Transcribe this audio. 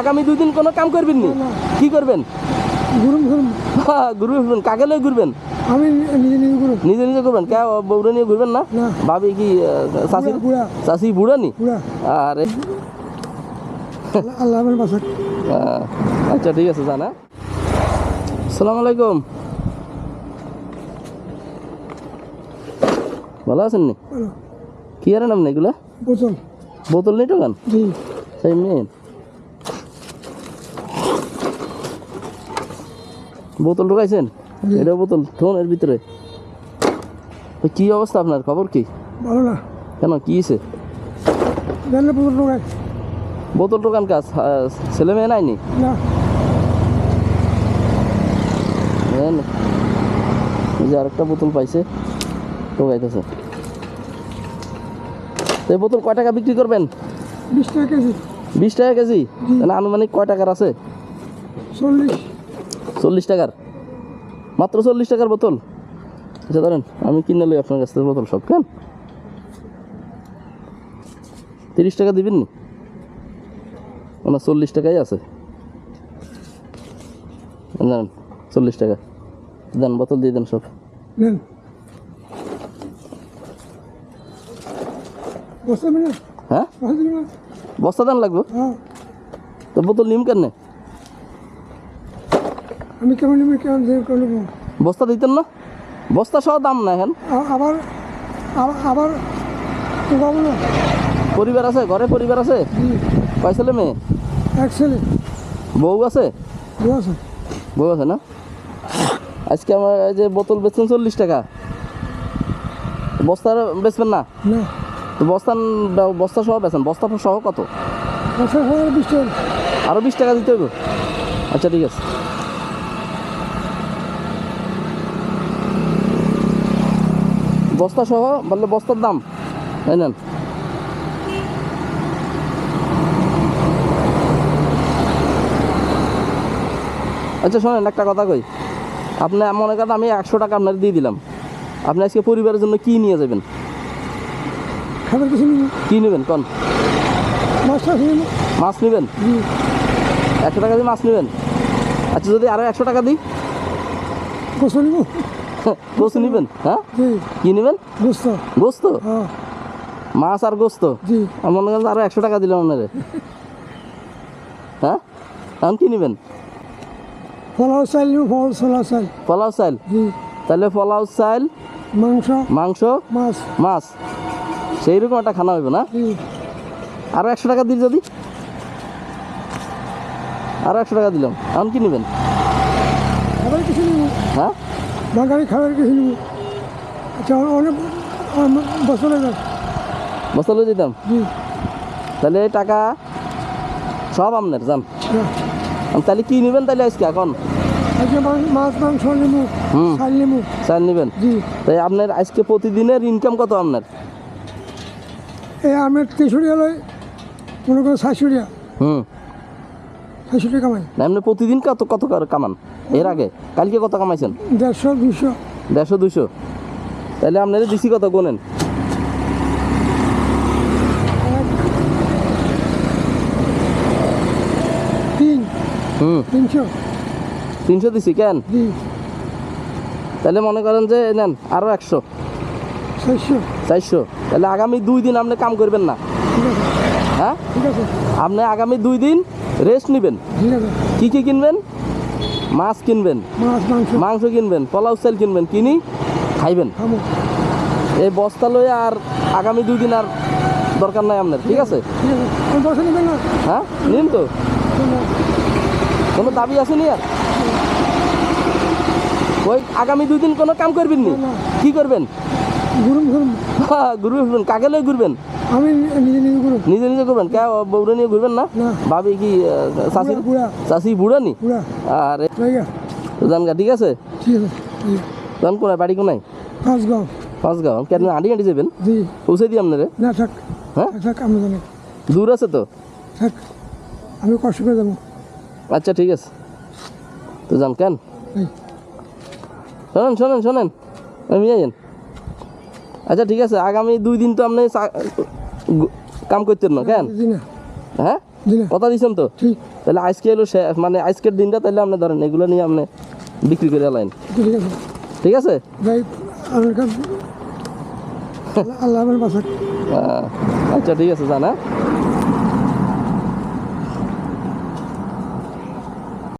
আগামী দুই দিন কোনো কাম করবেন নি। কি করবেন? ঘুরুম ঘুরবে ঘুরবেন কাকে লয়ে ঘুরবেন? আমি নিজে নিজে ঘুরুম। নিজে নিজে ঘুরবেন? কে বউরে নিয়ে ঘুরবেন না। ভাবি কি বুড়া চাষি বুড়া নি? আরে। আল্লাহ আমার বাসা আচ্ছা ঠিক আছে জানা আসসালামু আলাইকুম। ভালো আছেন নি? কি আর নাম এগুলা? বোতল। বোতল নেই টোকান জি। সেই মেয়ে? বোতল ঢুকাইছেন। এটা বোতল থোন এর ভিতরে। তো কি অবস্থা আপনার? খবর কি? ভালো না। কেন কি হয়েছে বোতল টোকান কাজ? ছেলে মেয়ে নাইনি না? এই যে আরেকটা বোতল পাইছে টোকাইতেছে তো এই বোতল কয় টাকা বিক্রি করবেন? বিশ টাকা কেজি। বিশ টাকা কেজি? আনুমানিক কয় টাকার আছে? চল্লিশ। চল্লিশ টাকার। মাত্র চল্লিশ টাকার বোতল। আচ্ছা ধরেন আমি কিনে লই আপনার কাছ থেকে বোতল সব কেন? তিরিশ টাকা দিবেন নি? ওনার চল্লিশ টাকাই আছে। জানেন চল্লিশ টাকা। দেন বোতল দিয়ে দেন সব। হ্যাঁ? বস্তা দেন লাগবো? হ্যাঁ। তো বোতল নিম কেন আমি কেমন নিবি কেমন করে নেব? বস্তা দিতেন না? বস্তা সহ দাম না এখন আবার আবার- পরিবার আছে? ঘরে পরিবার আছে? কয় ছেলে মেয়ে? এক ছেলে। বউ আছে? দু আছে। বউ আছে না? আজকে আমার এই যে বোতল বেচছেন চল্লিশ টাকা। বস্তা বেচবেন না? তো বস্তা বস্তা সহ বেচেন। বস্তা সহ কত? বস্তা বিশ টাকা। আরও বিশ টাকা দিতে হবে আচ্ছা ঠিক আছে। বস্তা সহ বললে বস্তার দাম। তাই নেন। আচ্ছা শোনেন একটা কথা কই। আপনি মনে করেন আমি একশো টাকা আপনার দিয়ে দিলাম। আপনি আজকে পরিবারের জন্য কি নিয়ে যাবেন? খাবার কিছু কি নেবেন? কন? মাছ নেবেন? একশো টাকা দিয়ে মাছ নেবেন? আচ্ছা যদি আরও একশো টাকা দিই? নিবো। গোস্ত নেবেন? হ্যাঁ? কি নেবেন? গোস্ত। গোস্ত? হ্যাঁ। মাছ আর গোস্ত? আমার মনে করেন আরও একশো টাকা দিলাম আপনারে হ্যাঁ? এখন কি নেবেন? পোলাও চাল পোলাও চাল পোলাও চাইল তাহলে পোলাও চাইল মাংস মাংস মাছ। মাছ। সেই রকম একটা খানা হইব না? জি। আরও একশো টাকা দিই যদি? আরও একশো টাকা দিলাম। এখন কি নেবেন? হ্যাঁ? বাঙালি খাবার নিবো। আচ্ছা অনেক বছর বস্তা লয়ে দিতাম তাহলে টাকা সব আপনার যান। তাহলে কি নেবেন তাহলে আজকে এখন? মাছ মাংস নিবো। চাল নিবো। চাল নেবেন? জি। তাই আপনার আজকে প্রতিদিনের ইনকাম কত আপনার এই আমের তেষট্টি হলে মনে করো সাতশোটিয়া হুম। সাতশোটি কামাই। আপনি প্রতিদিন কত কত করে কামান? এর আগে? কালকে কত কামাইছেন? দেড়শো দুশো। দেড়শো দুশো? তাহলে আপনার দিছি কত গোনেন? হুম। তিনশো। তিনশো দিছি কেন? তাহলে মনে করেন যে নেন আরও একশো। চারশো। তাহলে আগামী দুই দিন আপনি কাম করবেন না? হ্যাঁ? ঠিক আছে। আপনি আগামী দুই দিন রেস্ট নেবেন। কি কি কিনবেন? মাছ কিনবেন? মাংস। কিনবেন পোলাও চাল কিনবেন কিনি খাইবেন। এই বস্তা লয়ে আর আগামী দুই দিন আর দরকার নাই আপনার ঠিক আছে? হ্যাঁ? নিন তো। কোনো দাবি আছে নি আর? ওই আগামী দুই দিন কোনো কাম করবেন নি? কি করবেন? ঘুরবেন কাকে লয়ে ঘুরবেন? আমি নিজে নিজে ঘুরুম নিজে নিজে ঘুরবেন? কে বউরে নিয়ে ঘুরবেন না। ভাবি কি চাষি বুড়া বুড়া। নি? আরে। জানগা ঠিক আছে? ঠিক আছে জান কোনায় বাড়ি কোনায়? পাঁচ গাঁও পাঁচগাঁও। কেন আঁটি আঁটি যাবেন? জি। পৌঁছে দিই আপনারে। না থাক। হ্যাঁ? থাক, থাক আমি জানি দূর আছে তো? থাক। আমি কষ্ট করে যাব। আচ্ছা ঠিক আছে। তো যান কেন? শোনেন শোনেন শোনেন। আমি যাইন আচ্ছা ঠিক আছে আগামী দুই দিন তো আপনি কাম করতেন না কেন? হ্যাঁ? কথা দিচ্ছেন তো? তাহলে আজকে এলো শেষ মানে আজকের দিনটা তাহলে আপনি ধরেন এগুলো নিয়ে আপনি বিক্রি করে আলাইন ঠিক আছে। আচ্ছা ঠিক আছে জানা হ্যাঁ?